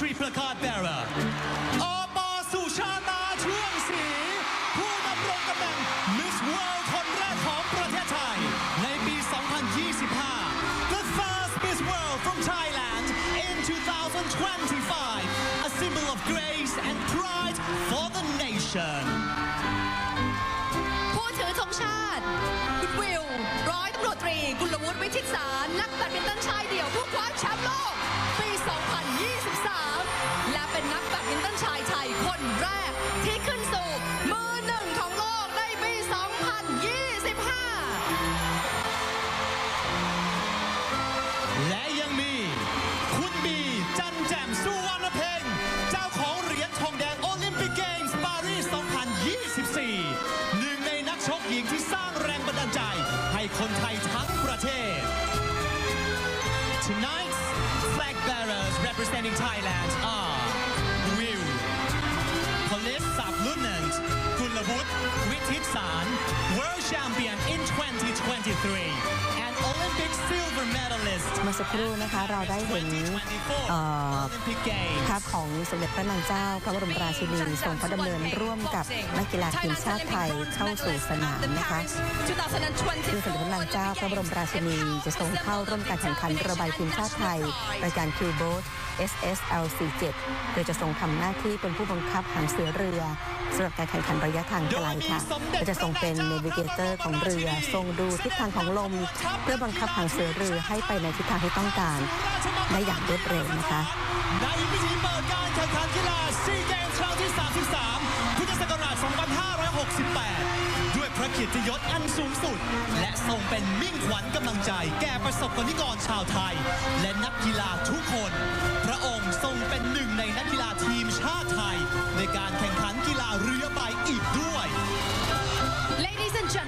Victory Placard Bearer อบสุชาตาช่วงศรีผู้ดำรงตำแหน่ง Miss World คนแรกของประเทศไทย ในปี 2025 The first Miss World from Thailand in 2025 A symbol of grace and pride for the nation ผู้ถือธงชาติ คุณวิว ร้อยตำรวจตรี กุลวุฒิวิชิตสาร นักแบดมินตันชายเดี่ยว คนไทยทั้งประเทศ Tonight's flag bearers representing Thailand are Will Police Sublieutenant Kulawut Wititsarn World Champion in 2023 มื่อสักครู่นะคะเราได้เห็นภาพของสมเด็จพระนางเจ้า พระบรมราชินีทรงพระดำเนินร่วมกับนักกีฬาทีมชาติไทยเข้าสู่สนามนะคะซึ่งสมเด็จพระนางเจ้า พระบรมราชินีจะทรงเข้าร่วมการแข่งขันระบายทีมชาติไทยรายการคิวโบส SSL 47โดยจะทรงทำหน้าที่เป็นผู้บังคับหางเสือเรือสำหรับการแข่งขันระยะทางไกลค่ะและจะทรงเป็นเนวิเกเตอร์ของเรือ ทรงดูทิศทางของลม เพื่อบังคับหางเสือเรือให้ไปในทิศทางที่ต้องการได้อย่างรวดเร็วนะคะในพิธีเปิดการแข่งขันกีฬาซีเกมส์ครั้งที่ 33 พุทธศักราช 2568 ด้วยพระเกียรติยศอันสูงสุด และทรงเป็นมิ่งขวัญกำลังใจ แก่ประสบกนิกรชาวไทย และนักกีฬาทุก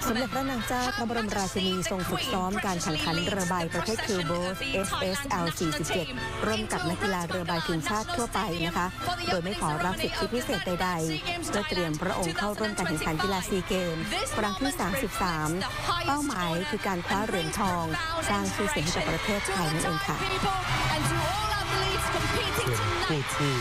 สมเด็จพระนางเจ้าพระบรมราชินีทรงฝึกซ้อมการแข่งขันเรือใบประเภทคิวโบส SSL 47ร่วมกับนักกีฬาเรือใบทีมชาติทั่วไปนะคะ โดยไม่ขอรับสิทธิพิเศษใดๆเพื่อเตรียมพระองค์เข้าร่วมการแข่งขันกีฬาซีเกมส์ครั้งที่ 33 เป้าหมายคือการคว้าเหรียญทอง สร้างชื่อเสียงให้กับประเทศไทยนั่นเองค่ะ And to all athletes competing ส่วนผู้ tonight ที่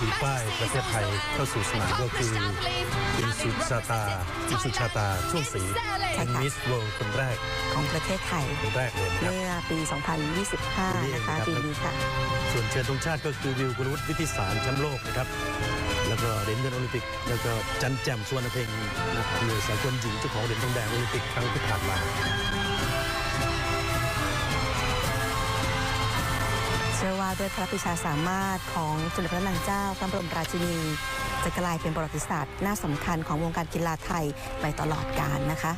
ถือป้าย Majesty ประเทศไทย is also เข้าสู่สนามก็คือ accomplished athlete คุณสุ having ชาตา represented คุณสุชาตา Thailand ช่วงศรี in sailing ค่ะมิสเวิลด์คนแรกของประเทศไทยคนแรกเลยนะครับเมื่อปี 2025 นะคะปีนี้ค่ะ ส่วนเชิญธงชาติก็คือวิวกุลวุฒิวิทิสารแชมป์โลกนะครับ แล้วก็เหรียญเงินโอลิมปิก แล้วก็จันแจ่มสุวรรณเพ็งนักเรือสากลหญิงเจ้าของเหรียญทองแดงโอลิมปิกครั้งที่ผ่านมา ด้วยพระปิชาสามารถของสมเด็จพระนางเจ้าพระบรมราชินี จะกลายเป็นประวัติศาสตร์น่าสำคัญของวงการกีฬาไทยไปตลอดกาลนะคะ